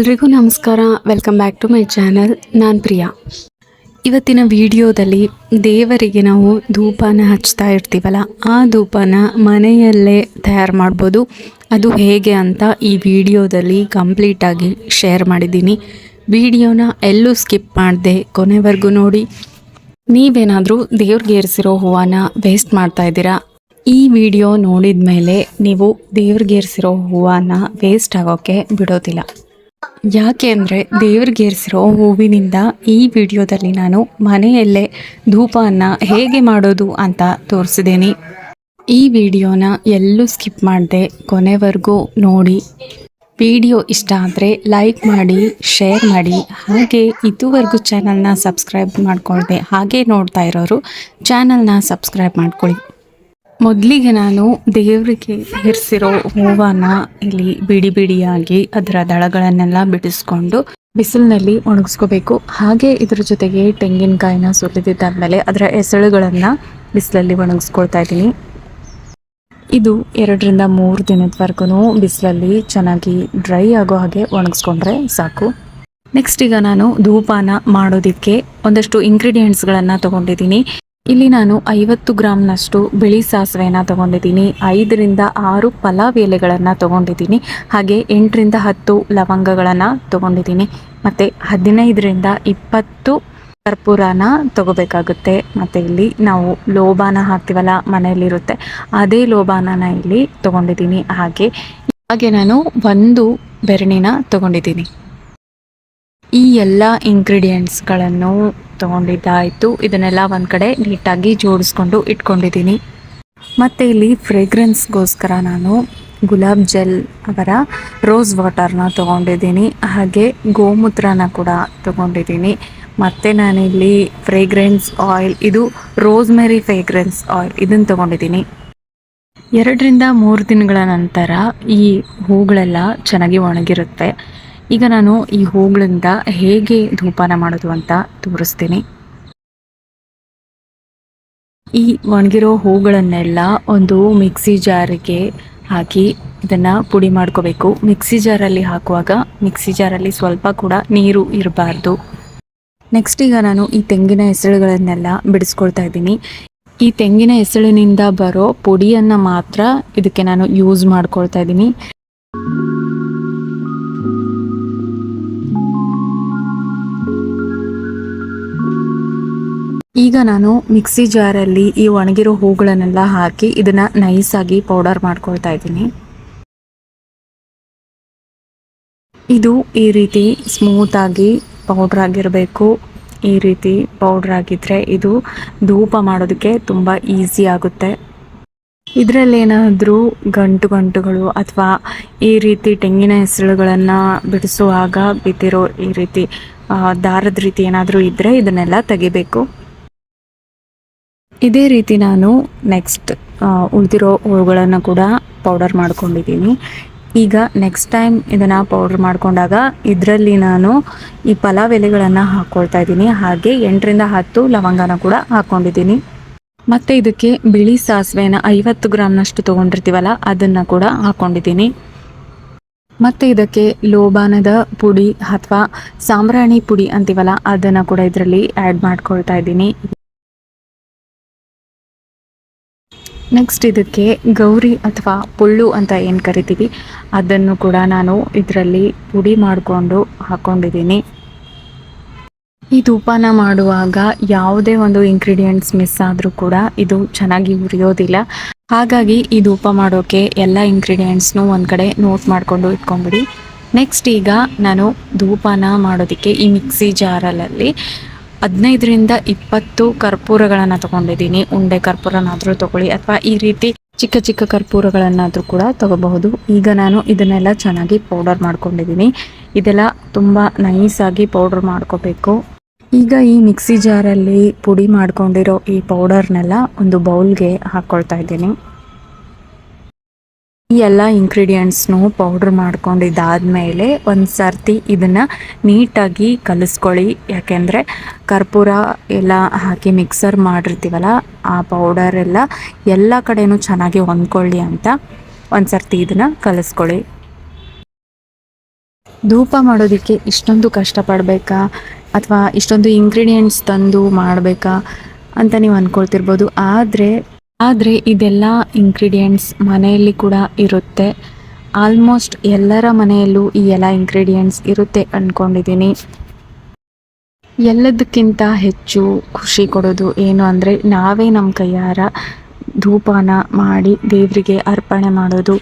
ಎಲ್ರಿಗೂ ನಮಸ್ಕಾರ. Welcome back to my channel ನಾನು ಪ್ರಿಯಾ. ಇವತ್ತಿನ ವಿಡಿಯೋದಲ್ಲಿ ದೇವರಿಗೆ ನಾವು ಧೂಪನ ಹಚ್ತಾ ಇರ್ತೀವಲ್ಲ, ಆ ಧೂಪನ ಮನೆಯಲ್ಲೇ ತಯಾರು ಮಾಡ್ಬೋದು. ಅದು ಹೇಗೆ ಅಂತ ಈ ವಿಡಿಯೋದಲ್ಲಿ ಕಂಪ್ಲೀಟಾಗಿ ಶೇರ್ ಮಾಡಿದ್ದೀನಿ. ವಿಡಿಯೋನ ಎಲ್ಲೂ ಸ್ಕಿಪ್ ಮಾಡದೆ ಕೊನೆವರೆಗೂ ನೋಡಿ. ನೀವೇನಾದರೂ ದೇವ್ರಿಗೆ ಏರಿಸಿರೋ ಹೂವನ ವೇಸ್ಟ್ ಮಾಡ್ತಾ ಇದ್ದೀರಾ? ಈ ವಿಡಿಯೋ ನೋಡಿದ ಮೇಲೆ ನೀವು ದೇವ್ರಿಗೆ ಏರಿಸಿರೋ ಹೂವನ್ನ ವೇಸ್ಟ್ ಆಗೋಕ್ಕೆ ಬಿಡೋದಿಲ್ಲ. ಯಾಕೆ ಅಂದರೆ ದೇವ್ರಿಗೆ ಏರಿಸಿರೋ ಹೂವಿನಿಂದ ಈ ವಿಡಿಯೋದಲ್ಲಿ ನಾನು ಮನೆಯಲ್ಲೇ ಧೂಪವನ್ನು ಹೇಗೆ ಮಾಡೋದು ಅಂತ ತೋರಿಸಿದ್ದೀನಿ ಈ ವಿಡಿಯೋನ ಎಲ್ಲೂ ಸ್ಕಿಪ್ ಮಾಡದೆ ಕೊನೆವರೆಗೂ ನೋಡಿ. ವಿಡಿಯೋ ಇಷ್ಟ ಆದರೆ ಲೈಕ್ ಮಾಡಿ, ಶೇರ್ ಮಾಡಿ. ಹಾಗೆ ಇದುವರೆಗೂ ಚಾನಲ್ನ ಸಬ್ಸ್ಕ್ರೈಬ್ ಮಾಡ್ಕೊಳ್ದೆ ಹಾಗೆ ನೋಡ್ತಾ ಇರೋರು ಚಾನಲ್ನ ಸಬ್ಸ್ಕ್ರೈಬ್ ಮಾಡ್ಕೊಳ್ಳಿ. ಮೊದಲಿಗೆ ನಾನು ದೇವರಿಗೆ ಇರಿಸಿರೋ ಹೂವನ್ನ ಇಲ್ಲಿ ಬಿಡಿ ಬಿಡಿಯಾಗಿ ಅದರ ದಳಗಳನ್ನೆಲ್ಲ ಬಿಡಿಸ್ಕೊಂಡು ಬಿಸಿಲಿನಲ್ಲಿ ಒಣಗಿಸ್ಕೋಬೇಕು. ಹಾಗೆ ಇದ್ರ ಜೊತೆಗೆ ತೆಂಗಿನಕಾಯಿನ ಸುಲಿದಿದ್ದಾದ್ಮೇಲೆ ಅದರ ಎಸಳುಗಳನ್ನು ಬಿಸಿಲಲ್ಲಿ ಒಣಗಿಸ್ಕೊಳ್ತಾ ಇದ್ದೀನಿ. ಇದು ಎರಡರಿಂದ ಮೂರು ದಿನದವರೆಗೂ ಬಿಸಿಲಲ್ಲಿ ಚೆನ್ನಾಗಿ ಡ್ರೈ ಆಗೋ ಹಾಗೆ ಒಣಗಿಸ್ಕೊಂಡ್ರೆ ಸಾಕು. ನೆಕ್ಸ್ಟ್ ಈಗ ನಾನು ಧೂಪಾನ ಮಾಡೋದಕ್ಕೆ ಒಂದಷ್ಟು ಇಂಗ್ರೀಡಿಯೆಂಟ್ಸ್ಗಳನ್ನು ತಗೊಂಡಿದ್ದೀನಿ. ಇಲ್ಲಿ ನಾನು ಐವತ್ತು ಗ್ರಾಮ್ನಷ್ಟು ಬಿಳಿ ಸಾಸಿವೆನ ತಗೊಂಡಿದ್ದೀನಿ. ಐದರಿಂದ ಆರು ಪಲಾವ್ ಎಲೆಗಳನ್ನು ತಗೊಂಡಿದ್ದೀನಿ. ಹಾಗೆ ಎಂಟರಿಂದ ಹತ್ತು ಲವಂಗಗಳನ್ನು ತಗೊಂಡಿದ್ದೀನಿ. ಮತ್ತು ಹದಿನೈದರಿಂದ ಇಪ್ಪತ್ತು ಕರ್ಪೂರನ ತಗೋಬೇಕಾಗುತ್ತೆ. ಮತ್ತು ಇಲ್ಲಿ ನಾವು ಲೋಬಾನ ಹಾಕ್ತೀವಲ್ಲ, ಮನೆಯಲ್ಲಿರುತ್ತೆ. ಅದೇ ಲೋಬಾನನ ಇಲ್ಲಿ ತಗೊಂಡಿದ್ದೀನಿ. ಹಾಗೆ ಹಾಗೆ ನಾನು ಒಂದು ಬೆರಣಿನ ತಗೊಂಡಿದ್ದೀನಿ. ಈ ಎಲ್ಲ ಇಂಗ್ರೀಡಿಯೆಂಟ್ಸ್ಗಳನ್ನು ತಗೊಂಡಿದ್ದಾಯಿತು. ಇದನ್ನೆಲ್ಲ ಒಂದು ಕಡೆ ನೀಟಾಗಿ ಜೋಡಿಸ್ಕೊಂಡು ಇಟ್ಕೊಂಡಿದ್ದೀನಿ. ಮತ್ತು ಇಲ್ಲಿ ಫ್ರೇಗ್ರೆನ್ಸ್ಗೋಸ್ಕರ ನಾನು ಗುಲಾಬ್ ಜೆಲ್ ಅವರ ರೋಸ್ ವಾಟರ್ನ ತೊಗೊಂಡಿದ್ದೀನಿ. ಹಾಗೆ ಗೋಮೂತ್ರನ ಕೂಡ ತೊಗೊಂಡಿದ್ದೀನಿ. ಮತ್ತು ನಾನಿಲ್ಲಿ ಫ್ರೇಗ್ರೆನ್ಸ್ ಆಯಿಲ್ ಇದು ರೋಸ್ಮೆರಿ ಫ್ರೇಗ್ರೆನ್ಸ್ ಆಯಿಲ್ ಇದನ್ನು ತೊಗೊಂಡಿದ್ದೀನಿ. ಎರಡರಿಂದ ಮೂರು ದಿನಗಳ ನಂತರ ಈ ಹೂಗಳೆಲ್ಲ ಚೆನ್ನಾಗಿ ಒಣಗಿರುತ್ತೆ. ಈಗ ನಾನು ಈ ಹೂಗಳಿಂದ ಹೇಗೆ ಧೂಪಾನ ಮಾಡೋದು ಅಂತ ತೋರಿಸ್ತೀನಿ. ಈ ಒಣಗಿರೋ ಹೂಗಳನ್ನೆಲ್ಲ ಒಂದು ಮಿಕ್ಸಿ ಜಾರಿಗೆ ಹಾಕಿ ಇದನ್ನ ಪುಡಿ ಮಾಡ್ಕೋಬೇಕು. ಮಿಕ್ಸಿ ಜಾರಲ್ಲಿ ಹಾಕುವಾಗ ಮಿಕ್ಸಿ ಜಾರಲ್ಲಿ ಸ್ವಲ್ಪ ಕೂಡ ನೀರು ಇರಬಾರ್ದು. ನೆಕ್ಸ್ಟ್ ಈಗ ನಾನು ಈ ತೆಂಗಿನ ಹೆಸಳುಗಳನ್ನೆಲ್ಲ ಬಿಡಿಸ್ಕೊಳ್ತಾ ಇದ್ದೀನಿ. ಈ ತೆಂಗಿನ ಹೆಸಳಿನಿಂದ ಬರೋ ಪುಡಿಯನ್ನು ಮಾತ್ರ ಇದಕ್ಕೆ ನಾನು ಯೂಸ್ ಮಾಡ್ಕೊಳ್ತಾ ಇದ್ದೀನಿ. ಈಗ ನಾನು ಮಿಕ್ಸಿ ಜಾರಲ್ಲಿ ಈ ಒಣಗಿರೋ ಹೂಗಳನ್ನೆಲ್ಲ ಹಾಕಿ ಇದನ್ನ ನೈಸಾಗಿ ಪೌಡರ್ ಮಾಡ್ಕೊಳ್ತಾ ಇದ್ದೀನಿ. ಇದು ಈ ರೀತಿ ಸ್ಮೂತಾಗಿ ಪೌಡ್ರ್ ಆಗಿರಬೇಕು. ಈ ರೀತಿ ಪೌಡ್ರ್ ಆಗಿದ್ರೆ ಇದು ಧೂಪ ಮಾಡೋದಕ್ಕೆ ತುಂಬ ಈಸಿ ಆಗುತ್ತೆ. ಇದರಲ್ಲಿ ಏನಾದರೂ ಗಂಟು ಗಂಟುಗಳು ಅಥವಾ ಈ ರೀತಿ ತೆಂಗಿನ ಹೆಸರುಗಳನ್ನು ಬಿಡಿಸುವಾಗ ಬಿದ್ದಿರೋ ಈ ರೀತಿ ದಾರದ ರೀತಿ ಏನಾದರೂ ಇದ್ದರೆ ಇದನ್ನೆಲ್ಲ ತೆಗಿಬೇಕು. ಇದೇ ರೀತಿ ನಾನು ನೆಕ್ಸ್ಟ್ ಉಳಿದಿರೋ ಹೂಗಳನ್ನು ಕೂಡ ಪೌಡರ್ ಮಾಡ್ಕೊಂಡಿದ್ದೀನಿ. ಈಗ ನೆಕ್ಸ್ಟ್ ಟೈಮ್ ಇದನ್ನು ಪೌಡರ್ ಮಾಡಿಕೊಂಡಾಗ ಇದರಲ್ಲಿ ನಾನು ಈ ಪಲಾವ್ ಎಲೆಗಳನ್ನು ಹಾಕ್ಕೊಳ್ತಾ ಇದ್ದೀನಿ. ಹಾಗೆ ಎಂಟರಿಂದ ಹತ್ತು ಲವಂಗನ ಕೂಡ ಹಾಕ್ಕೊಂಡಿದ್ದೀನಿ ಮತ್ತು ಇದಕ್ಕೆ ಬಿಳಿ ಸಾಸಿವೆನ ಐವತ್ತು ಗ್ರಾಮ್ನಷ್ಟು ತೊಗೊಂಡಿರ್ತೀವಲ್ಲ, ಅದನ್ನು ಕೂಡ ಹಾಕ್ಕೊಂಡಿದ್ದೀನಿ ಮತ್ತು ಇದಕ್ಕೆ ಲೋಬಾನದ ಪುಡಿ ಅಥವಾ ಸಾಂಬ್ರಾಣಿ ಪುಡಿ ಅಂತೀವಲ್ಲ, ಅದನ್ನು ಕೂಡ ಇದರಲ್ಲಿ ಆ್ಯಡ್ ಮಾಡ್ಕೊಳ್ತಾ ಇದ್ದೀನಿ. ನೆಕ್ಸ್ಟ್ ಇದಕ್ಕೆ ಗೌರಿ ಅಥವಾ ಪುಳ್ಳು ಅಂತ ಏನು ಕರಿತೀವಿ, ಅದನ್ನು ಕೂಡ ನಾನು ಇದರಲ್ಲಿ ಪುಡಿ ಮಾಡಿಕೊಂಡು ಹಾಕ್ಕೊಂಡಿದ್ದೀನಿ ಈ ಧೂಪನ ಮಾಡುವಾಗ ಯಾವುದೇ ಒಂದು ಇಂಗ್ರೀಡಿಯೆಂಟ್ಸ್ ಮಿಸ್ ಆದರೂ ಕೂಡ ಇದು ಚೆನ್ನಾಗಿ ಉರಿಯೋದಿಲ್ಲ. ಹಾಗಾಗಿ ಈ ಧೂಪ ಮಾಡೋಕ್ಕೆ ಎಲ್ಲ ಇಂಗ್ರೀಡಿಯೆಂಟ್ಸ್ನು ಒಂದು ಕಡೆ ನೋಟ್ ಮಾಡಿಕೊಂಡು ಇಟ್ಕೊಂಬಿಡಿ. ನೆಕ್ಸ್ಟ್ ಈಗ ನಾನು ಧೂಪನ ಮಾಡೋದಕ್ಕೆ ಈ ಮಿಕ್ಸಿ ಜಾರಲ್ಲಿ ಹದಿನೈದರಿಂದ ಇಪ್ಪತ್ತು ಕರ್ಪೂರಗಳನ್ನು ತಗೊಂಡಿದ್ದೀನಿ. ಉಂಡೆ ಕರ್ಪೂರನಾದರೂ ತಗೊಳ್ಳಿ ಅಥವಾ ಈ ರೀತಿ ಚಿಕ್ಕ ಚಿಕ್ಕ ಕರ್ಪೂರಗಳನ್ನಾದರೂ ಕೂಡ ತಗೋಬಹುದು. ಈಗ ನಾನು ಇದನ್ನೆಲ್ಲ ಚೆನ್ನಾಗಿ ಪೌಡರ್ ಮಾಡ್ಕೊಂಡಿದ್ದೀನಿ. ಇದೆಲ್ಲ ತುಂಬ ನೈಸಾಗಿ ಪೌಡರ್ ಮಾಡ್ಕೋಬೇಕು. ಈಗ ಈ ಮಿಕ್ಸಿ ಜಾರಲ್ಲಿ ಪುಡಿ ಮಾಡ್ಕೊಂಡಿರೋ ಈ ಪೌಡರ್ನೆಲ್ಲ ಒಂದು ಬೌಲ್ಗೆ ಹಾಕ್ಕೊಳ್ತಾ ಇದ್ದೀನಿ. ಈ ಎಲ್ಲ ಇಂಗ್ರೀಡಿಯೆಂಟ್ಸ್ನು ಪೌಡ್ರ್ ಮಾಡ್ಕೊಂಡಿದ್ದಾದಮೇಲೆ ಒಂದು ಸರ್ತಿ ಇದನ್ನು ನೀಟಾಗಿ ಕಲಿಸ್ಕೊಳ್ಳಿ. ಯಾಕೆಂದರೆ ಕರ್ಪೂರ ಎಲ್ಲ ಹಾಕಿ ಮಿಕ್ಸರ್ ಮಾಡಿರ್ತೀವಲ್ಲ, ಆ ಪೌಡರ್ ಎಲ್ಲ ಎಲ್ಲ ಕಡೆಯೂ ಚೆನ್ನಾಗಿ ಹೊಂದ್ಕೊಳ್ಳಿ ಅಂತ ಒಂದು ಸರ್ತಿ ಇದನ್ನು ಕಲಿಸ್ಕೊಳ್ಳಿ. ಧೂಪ ಮಾಡೋದಕ್ಕೆ ಇಷ್ಟೊಂದು ಕಷ್ಟಪಡಬೇಕಾ? ಅಥವಾ ಇಷ್ಟೊಂದು ಇಂಗ್ರೀಡಿಯೆಂಟ್ಸ್ ತಂದು ಮಾಡಬೇಕಾ ಅಂತ ನೀವು ಅಂದ್ಕೊಳ್ತಿರ್ಬೋದು ಆದರೆ ಆದರೆ ಇದೆಲ್ಲ ಇಂಗ್ರೀಡಿಯೆಂಟ್ಸ್ ಮನೆಯಲ್ಲಿ ಕೂಡ ಇರುತ್ತೆ. ಆಲ್ಮೋಸ್ಟ್ ಎಲ್ಲರ ಮನೆಯಲ್ಲೂ ಈ ಎಲ್ಲ ಇಂಗ್ರೀಡಿಯೆಂಟ್ಸ್ ಇರುತ್ತೆ ಅಂದ್ಕೊಂಡಿದ್ದೀನಿ ಎಲ್ಲದಕ್ಕಿಂತ ಹೆಚ್ಚು ಖುಷಿ ಕೊಡೋದು ಏನು ಅಂದರೆ ನಾವೇ ನಮ್ಮ ಕೈಯಾರ ಧೂಪನ ಮಾಡಿ ದೇವರಿಗೆ ಅರ್ಪಣೆ ಮಾಡೋದು.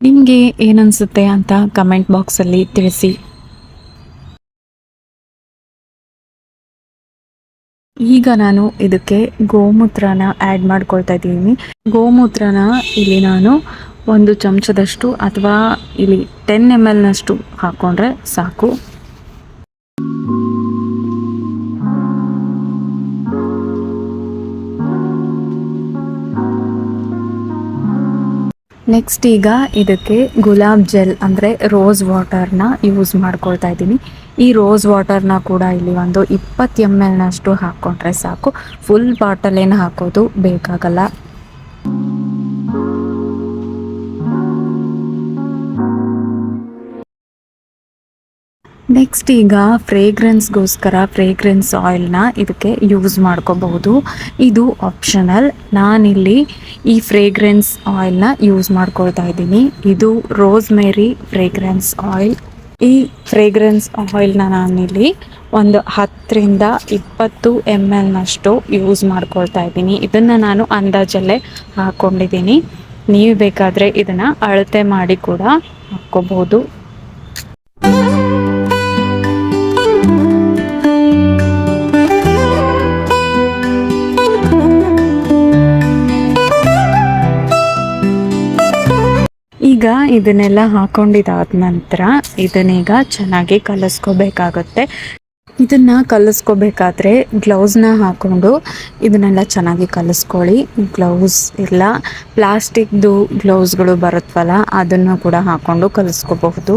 ನಿಮಗೆ ಏನನ್ಸುತ್ತೆ ಅಂತ ಕಮೆಂಟ್ ಬಾಕ್ಸಲ್ಲಿ ತಿಳಿಸಿ. ಈಗ ನಾನು ಇದಕ್ಕೆ ಗೋಮೂತ್ರನ ಆ್ಯಡ್ ಮಾಡ್ಕೊಳ್ತಾ ಇದ್ದೀನಿ. ಗೋಮೂತ್ರನ ಇಲ್ಲಿ ನಾನು ಒಂದು ಚಮಚದಷ್ಟು ಅಥವಾ ಇಲ್ಲಿ ಟೆನ್ ಎಂ ಎಲ್ನಷ್ಟು ಹಾಕ್ಕೊಂಡ್ರೆ ಸಾಕು. ನೆಕ್ಸ್ಟ್ ಈಗ ಇದಕ್ಕೆ ಗುಲಾಬ್ ಜೆಲ್ ಅಂದರೆ ರೋಸ್ ವಾಟರ್ನ ಯೂಸ್ ಮಾಡ್ಕೊಳ್ತಾ ಇದ್ದೀನಿ. ಈ ರೋಸ್ ವಾಟರ್ನ ಕೂಡ ಇಲ್ಲಿ ಒಂದು ಇಪ್ಪತ್ತು ಎಂ ಎಲ್ನಷ್ಟು ಹಾಕ್ಕೊಂಡ್ರೆ ಸಾಕು. ಫುಲ್ ಬಾಟಲ್ ಏನು ಹಾಕೋದು ಬೇಕಾಗಲ್ಲ. ನೆಕ್ಸ್ಟ್ ಈಗ ಫ್ರೇಗ್ರೆನ್ಸ್ಗೋಸ್ಕರ ಫ್ರೇಗ್ರೆನ್ಸ್ ಆಯಿಲ್ನ ಇದಕ್ಕೆ ಯೂಸ್ ಮಾಡ್ಕೋಬಹುದು. ಇದು ಆಪ್ಷನಲ್ ನಾನಿಲ್ಲಿ ಈ ಫ್ರೇಗ್ರೆನ್ಸ್ ಆಯಿಲ್ನ ಯೂಸ್ ಮಾಡ್ಕೊಳ್ತಾ ಇದ್ದೀನಿ. ಇದು ರೋಸ್ ಮೇರಿ ಫ್ರೇಗ್ರೆನ್ಸ್ ಆಯಿಲ್ ಈ ಫ್ರೇಗ್ರೆನ್ಸ್ ಆಯಿಲ್ನ ನಾನಿಲ್ಲಿ ಒಂದು ಹತ್ತರಿಂದ ಇಪ್ಪತ್ತು ಎಂ ಎಲ್ನಷ್ಟು ಯೂಸ್ ಮಾಡ್ಕೊಳ್ತಾ ಇದ್ದೀನಿ. ಇದನ್ನು ನಾನು ಅಂದಾಜಲ್ಲೇ ಹಾಕ್ಕೊಂಡಿದ್ದೀನಿ ನೀವು ಬೇಕಾದರೆ ಇದನ್ನು ಅಳತೆ ಮಾಡಿ ಕೂಡ ಹಾಕ್ಕೋಬಹುದು. ಇದನ್ನೆಲ್ಲ ಹಾಕೊಂಡಿದಾದ ನಂತರ ಇದನ್ನೀಗ ಚೆನ್ನಾಗಿ ಕಲಿಸ್ಕೋಬೇಕಾಗತ್ತೆ. ಇದನ್ನ ಕಲಿಸ್ಕೋಬೇಕಾದ್ರೆ ಗ್ಲೌಸ್ನ ಹಾಕೊಂಡು ಇದನ್ನೆಲ್ಲ ಚೆನ್ನಾಗಿ ಕಲಿಸ್ಕೊಳ್ಳಿ. ಗ್ಲೌಸ್ ಇಲ್ಲ ಪ್ಲಾಸ್ಟಿಕ್ದು ಗ್ಲೌಸ್ಗಳು ಬರುತ್ತವಲ್ಲ ಅದನ್ನು ಕೂಡ ಹಾಕೊಂಡು ಕಲಿಸ್ಕೋಬಹುದು.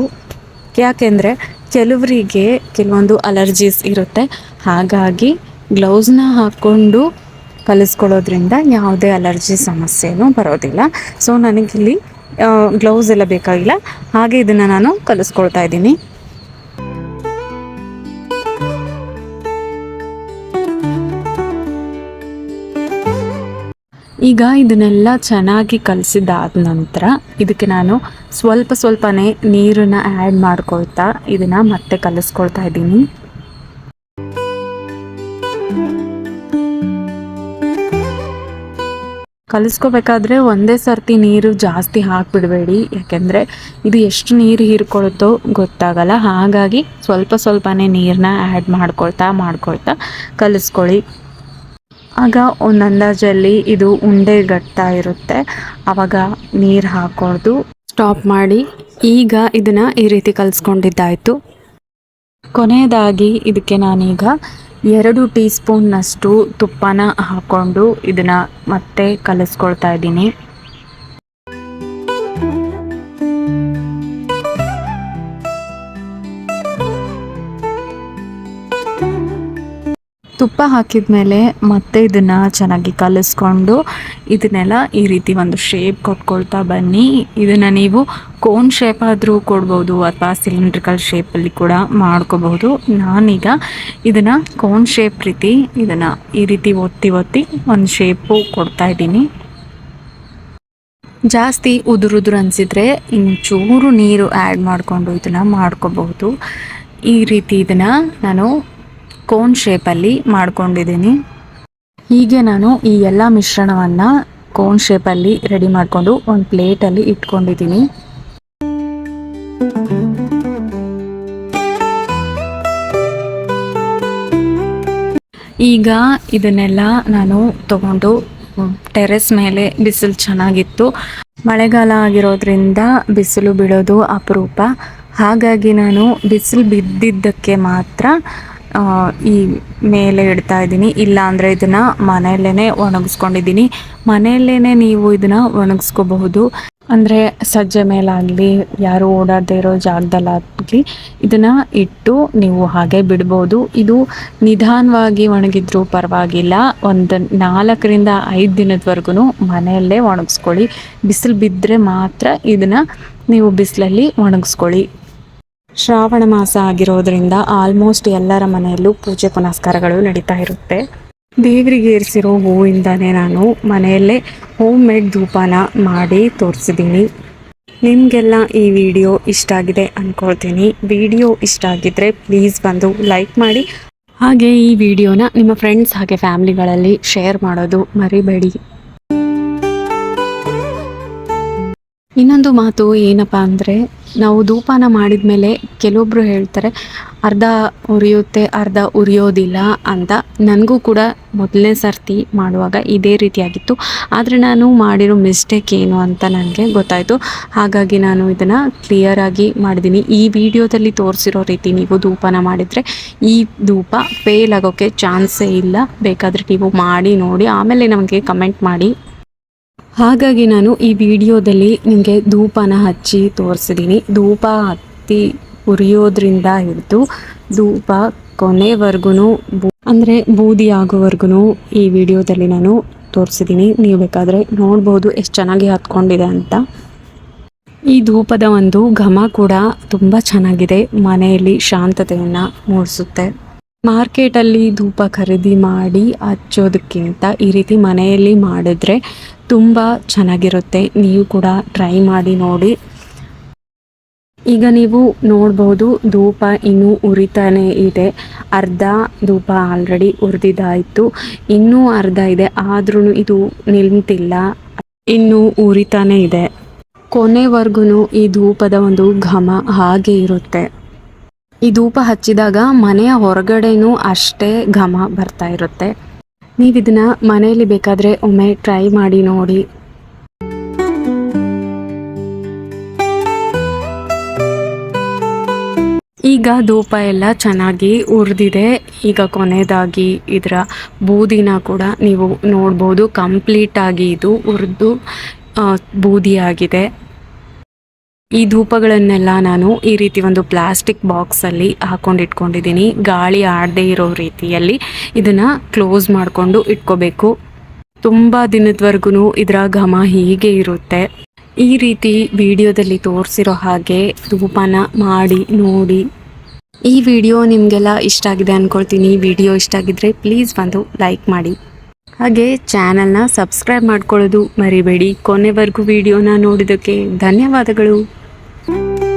ಯಾಕೆಂದರೆ ಕೆಲವರಿಗೆ ಕೆಲವೊಂದು ಅಲರ್ಜೀಸ್ ಇರುತ್ತೆ. ಹಾಗಾಗಿ ಗ್ಲೌಸ್ನ ಹಾಕ್ಕೊಂಡು ಕಲಿಸ್ಕೊಳ್ಳೋದ್ರಿಂದ ಯಾವುದೇ ಅಲರ್ಜಿ ಸಮಸ್ಯೆನೂ ಬರೋದಿಲ್ಲ. ಸೊ ನನಗಿಲ್ಲಿ ಗ್ಲೌಸ್ ಎಲ್ಲ ಬೇಕಾಗಿಲ್ಲ. ಹಾಗೆ ಇದನ್ನು ನಾನು ಕಲಿಸ್ಕೊಳ್ತಾ ಇದ್ದೀನಿ. ಈಗ ಇದನ್ನೆಲ್ಲ ಚೆನ್ನಾಗಿ ಕಲಸಿದಾದ ನಂತರ ಇದಕ್ಕೆ ನಾನು ಸ್ವಲ್ಪ ಸ್ವಲ್ಪನೇ ನೀರನ್ನು ಆ್ಯಡ್ ಮಾಡ್ಕೊಳ್ತಾ ಇದನ್ನು ಮತ್ತೆ ಕಲಿಸ್ಕೊಳ್ತಾ ಇದ್ದೀನಿ. ಕಲಿಸ್ಕೋಬೇಕಾದ್ರೆ ಒಂದೇ ಸರ್ತಿ ನೀರು ಜಾಸ್ತಿ ಹಾಕಿಬಿಡಬೇಡಿ. ಯಾಕೆಂದರೆ ಇದು ಎಷ್ಟು ನೀರು ಹೀರ್ಕೊಳುತ್ತೋ ಗೊತ್ತಾಗಲ್ಲ. ಹಾಗಾಗಿ ಸ್ವಲ್ಪ ಸ್ವಲ್ಪನೇ ನೀರನ್ನ ಆ್ಯಡ್ ಮಾಡ್ಕೊಳ್ತಾ ಮಾಡ್ಕೊಳ್ತಾ ಕಲಿಸ್ಕೊಳ್ಳಿ. ಆಗ ಒಂದಂದಾಜಲ್ಲಿ ಇದು ಉಂಡೆ ಗಟ್ತಾ ಇರುತ್ತೆ. ಆವಾಗ ನೀರು ಹಾಕೋದು ಸ್ಟಾಪ್ ಮಾಡಿ. ಈಗ ಇದನ್ನು ಈ ರೀತಿ ಕಲಿಸ್ಕೊಂಡಿದ್ದಾಯಿತು. ಕೊನೆಯದಾಗಿ ಇದಕ್ಕೆ ನಾನೀಗ ಎರಡು ಟೀ ಸ್ಪೂನ್ನಷ್ಟು ತುಪ್ಪನ ಹಾಕ್ಕೊಂಡು ಇದನ್ನು ಮತ್ತೆ ಕಲಸ್ಕೊಳ್ತಾ ಇದ್ದೀನಿ. ತುಪ್ಪ ಹಾಕಿದ ಮೇಲೆ ಮತ್ತೆ ಇದನ್ನು ಚೆನ್ನಾಗಿ ಕಲಿಸ್ಕೊಂಡು ಇದನ್ನೆಲ್ಲ ಈ ರೀತಿ ಒಂದು ಶೇಪ್ ಕೊಟ್ಕೊಳ್ತಾ ಬನ್ನಿ. ಇದನ್ನು ನೀವು ಕೋನ್ ಶೇಪ್ ಆದರೂ ಕೊಡ್ಬೋದು ಅಥವಾ ಸಿಲಿಂಡ್ರಿಕಲ್ ಶೇಪಲ್ಲಿ ಕೂಡ ಮಾಡ್ಕೋಬಹುದು. ನಾನೀಗ ಇದನ್ನು ಕೋನ್ ಶೇಪ್ ರೀತಿ ಇದನ್ನು ಈ ರೀತಿ ಒತ್ತಿ ಒತ್ತಿ ಒಂದು ಶೇಪು ಕೊಡ್ತಾ ಇದ್ದೀನಿ. ಜಾಸ್ತಿ ಉದುರುದುರು ಅನಿಸಿದ್ರೆ ಇನ್ನು ಚೂರು ನೀರು ಆ್ಯಡ್ ಮಾಡಿಕೊಂಡು ಇದನ್ನು ಮಾಡ್ಕೋಬಹುದು. ಈ ರೀತಿ ಇದನ್ನು ನಾನು ಕೋನ್ ಶೇಪಲ್ಲಿ ಮಾಡ್ಕೊಂಡಿದ್ದೀನಿ. ಹೀಗೆ ನಾನು ಈ ಎಲ್ಲ ಮಿಶ್ರಣವನ್ನು ಕೋನ್ ಶೇಪಲ್ಲಿ ರೆಡಿ ಮಾಡಿಕೊಂಡು ಒಂದು ಪ್ಲೇಟಲ್ಲಿ ಇಟ್ಕೊಂಡಿದ್ದೀನಿ. ಈಗ ಇದನ್ನೆಲ್ಲ ನಾನು ತಗೊಂಡು ಟೆರೆಸ್ ಮೇಲೆ ಬಿಸಿಲು ಚೆನ್ನಾಗಿತ್ತು. ಮಳೆಗಾಲ ಆಗಿರೋದ್ರಿಂದ ಬಿಸಿಲು ಬಿಡೋದು ಅಪರೂಪ. ಹಾಗಾಗಿ ನಾನು ಬಿಸಿಲು ಬಿದ್ದಿದ್ದಕ್ಕೆ ಮಾತ್ರ ಈ ಮೇಲೆ ಇಡ್ತಾ ಇದ್ದೀನಿ. ಇಲ್ಲ ಅಂದರೆ ಇದನ್ನು ಮನೆಯಲ್ಲೇ ಒಣಗಿಸ್ಕೊಂಡಿದ್ದೀನಿ. ಮನೆಯಲ್ಲೇ ನೀವು ಇದನ್ನು ಒಣಗಿಸ್ಕೋಬಹುದು. ಅಂದರೆ ಸಜ್ಜೆ ಮೇಲಾಗಲಿ, ಯಾರು ಓಡಾಡದೇ ಇರೋ ಜಾಗದಲ್ಲಾಗಲಿ ಇದನ್ನು ಇಟ್ಟು ನೀವು ಹಾಗೆ ಬಿಡ್ಬೋದು. ಇದು ನಿಧಾನವಾಗಿ ಒಣಗಿದ್ರೂ ಪರವಾಗಿಲ್ಲ. ಒಂದು ನಾಲ್ಕರಿಂದ ಐದು ದಿನದವರೆಗೂ ಮನೆಯಲ್ಲೇ ಒಣಗಿಸ್ಕೊಳ್ಳಿ. ಬಿಸಿಲು ಬಿದ್ದರೆ ಮಾತ್ರ ಇದನ್ನು ನೀವು ಬಿಸಿಲಲ್ಲಿ ಒಣಗಿಸ್ಕೊಳ್ಳಿ. ಶ್ರಾವಣ ಮಾಸ ಆಗಿರೋದ್ರಿಂದ ಆಲ್ಮೋಸ್ಟ್ ಎಲ್ಲರ ಮನೆಯಲ್ಲೂ ಪೂಜೆ ಪುನಸ್ಕಾರಗಳು ನಡೀತಾ ಇರುತ್ತೆ. ದೇವರಿಗೆ ಏರಿಸಿರೋ ಹೂವಿಂದನೇ ನಾನು ಮನೆಯಲ್ಲೇ ಹೋಮ್ ಮೇಡ್ ಧೂಪನ ಮಾಡಿ ತೋರಿಸಿದ್ದೀನಿ. ನಿಮಗೆಲ್ಲ ಈ ವಿಡಿಯೋ ಇಷ್ಟ ಆಗಿದೆ ಅಂದ್ಕೊಳ್ತೀನಿ ವಿಡಿಯೋ ಇಷ್ಟ ಆಗಿದ್ರೆ ಪ್ಲೀಸ್ ಬಂದು ಲೈಕ್ ಮಾಡಿ. ಹಾಗೆ ಈ ವಿಡಿಯೋನ ನಿಮ್ಮ ಫ್ರೆಂಡ್ಸ್ ಹಾಗೆ ಫ್ಯಾಮಿಲಿಗಳಲ್ಲಿ ಶೇರ್ ಮಾಡೋದು ಮರಿಬೇಡಿ. ಇನ್ನೊಂದು ಮಾತು ಏನಪ್ಪ ಅಂದರೆ, ನಾವು ಧೂಪನ ಮಾಡಿದ ಮೇಲೆ ಕೆಲವೊಬ್ರು ಹೇಳ್ತಾರೆ, ಅರ್ಧ ಉರಿಯುತ್ತೆ, ಅರ್ಧ ಉರಿಯೋದಿಲ್ಲ ಅಂತ. ನನಗೂ ಕೂಡ ಮೊದಲನೇ ಸರ್ತಿ ಮಾಡುವಾಗ ಇದೇ ರೀತಿಯಾಗಿತ್ತು. ಆದರೆ ನಾನು ಮಾಡಿರೋ ಮಿಸ್ಟೇಕ್ ಏನು ಅಂತ ನನಗೆ ಗೊತ್ತಾಯಿತು. ಹಾಗಾಗಿ ನಾನು ಇದನ್ನು ಕ್ಲಿಯರಾಗಿ ಮಾಡಿದ್ದೀನಿ ಈ ವಿಡಿಯೋದಲ್ಲಿ ತೋರಿಸಿರೋ ರೀತಿ ನೀವು ಧೂಪನ ಮಾಡಿದರೆ, ಈ ಧೂಪ ಫೇಲ್ ಆಗೋಕ್ಕೆ ಚಾನ್ಸೇ ಇಲ್ಲ. ಬೇಕಾದರೆ ನೀವು ಮಾಡಿ ನೋಡಿ. ಆಮೇಲೆ ನಮಗೆ ಕಮೆಂಟ್ ಮಾಡಿ. ಹಾಗಾಗಿ ನಾನು ಈ ವಿಡಿಯೋದಲ್ಲಿ ನಿಮಗೆ ಧೂಪನ ಹಚ್ಚಿ ತೋರಿಸಿದ್ದೀನಿ ಧೂಪ ಹತ್ತಿ ಉರಿಯೋದ್ರಿಂದ ಹಿಡಿದು ಧೂಪ ಕೊನೆವರೆಗೂ ಬೂ ಅಂದರೆ ಬೂದಿ ಆಗೋವರೆಗೂ ಈ ವಿಡಿಯೋದಲ್ಲಿ ನಾನು ತೋರಿಸಿದ್ದೀನಿ ನೀವು ಬೇಕಾದರೆ ನೋಡ್ಬೋದು ಎಷ್ಟು ಚೆನ್ನಾಗಿ ಹತ್ಕೊಂಡಿದೆ ಅಂತ. ಈ ಧೂಪದ ಒಂದು ಘಮ ಕೂಡ ತುಂಬ ಚೆನ್ನಾಗಿದೆ. ಮನೆಯಲ್ಲಿ ಶಾಂತತೆಯನ್ನು ಮೂಡಿಸುತ್ತೆ. ಮಾರ್ಕೆಟಲ್ಲಿ ಧೂಪ ಖರೀದಿ ಮಾಡಿ ಹಚ್ಚೋದಕ್ಕಿಂತ ಈ ರೀತಿ ಮನೆಯಲ್ಲಿ ಮಾಡಿದ್ರೆ ತುಂಬ ಚೆನ್ನಾಗಿರುತ್ತೆ. ನೀವು ಕೂಡ ಟ್ರೈ ಮಾಡಿ ನೋಡಿ. ಈಗ ನೀವು ನೋಡ್ಬೋದು, ಧೂಪ ಇನ್ನೂ ಉರಿತಾನೆ ಇದೆ. ಅರ್ಧ ಧೂಪ ಆಲ್ರೆಡಿ ಉರಿದಿದ್ದಾಯಿತು. ಇನ್ನೂ ಅರ್ಧ ಇದೆ. ಆದ್ರೂ ಇದು ನಿಲ್ತಿಲ್ಲ. ಇನ್ನೂ ಉರಿತಾನೆ ಇದೆ. ಕೊನೆವರೆಗೂ ಈ ಧೂಪದ ಒಂದು ಘಮ ಹಾಗೆ ಇರುತ್ತೆ. ಈ ಧೂಪ ಹಚ್ಚಿದಾಗ ಮನೆಯ ಹೊರಗಡೆನೂ ಅಷ್ಟೇ ಘಮ ಬರ್ತಾ ಇರುತ್ತೆ. ನೀವು ಇದನ್ನ ಮನೆಯಲ್ಲಿ ಬೇಕಾದರೆ ಒಮ್ಮೆ ಟ್ರೈ ಮಾಡಿ ನೋಡಿ. ಈಗ ಧೂಪ ಎಲ್ಲ ಚೆನ್ನಾಗಿ ಉರಿದಿದೆ. ಈಗ ಕೊನೆಯದಾಗಿ ಇದರ ಬೂದಿನ ಕೂಡ ನೀವು ನೋಡ್ಬೋದು. ಕಂಪ್ಲೀಟಾಗಿ ಇದು ಉರಿದು ಬೂದಿಯಾಗಿದೆ. ಈ ಧೂಪಗಳನ್ನೆಲ್ಲ ನಾನು ಈ ರೀತಿ ಒಂದು ಪ್ಲಾಸ್ಟಿಕ್ ಬಾಕ್ಸಲ್ಲಿ ಹಾಕೊಂಡು ಇಟ್ಕೊಂಡಿದ್ದೀನಿ ಗಾಳಿ ಆಡದೇ ಇರೋ ರೀತಿಯಲ್ಲಿ ಇದನ್ನು ಕ್ಲೋಸ್ ಮಾಡಿಕೊಂಡು ಇಟ್ಕೋಬೇಕು. ತುಂಬ ದಿನದವರೆಗೂ ಇದರ ಘಮ ಹೀಗೆ ಇರುತ್ತೆ. ಈ ರೀತಿ ವಿಡಿಯೋದಲ್ಲಿ ತೋರಿಸಿರೋ ಹಾಗೆ ಧೂಪನ ಮಾಡಿ, ನೋಡಿ. ಈ ವಿಡಿಯೋ ನಿಮಗೆಲ್ಲ ಇಷ್ಟ ಆಗಿದೆ ಅಂದ್ಕೊಳ್ತೀನಿ ವಿಡಿಯೋ ಇಷ್ಟ ಆಗಿದ್ರೆ ಪ್ಲೀಸ್ ಬಂದು ಲೈಕ್ ಮಾಡಿ. ಹಾಗೆ ಚಾನಲ್ನ ಸಬ್ಸ್ಕ್ರೈಬ್ ಮಾಡ್ಕೊಳ್ಳೋದು ಮರಿಬೇಡಿ. ಕೊನೆವರೆಗೂ ವಿಡಿಯೋನ ನೋಡಿದ್ದಕ್ಕೆ ಧನ್ಯವಾದಗಳು. Bye.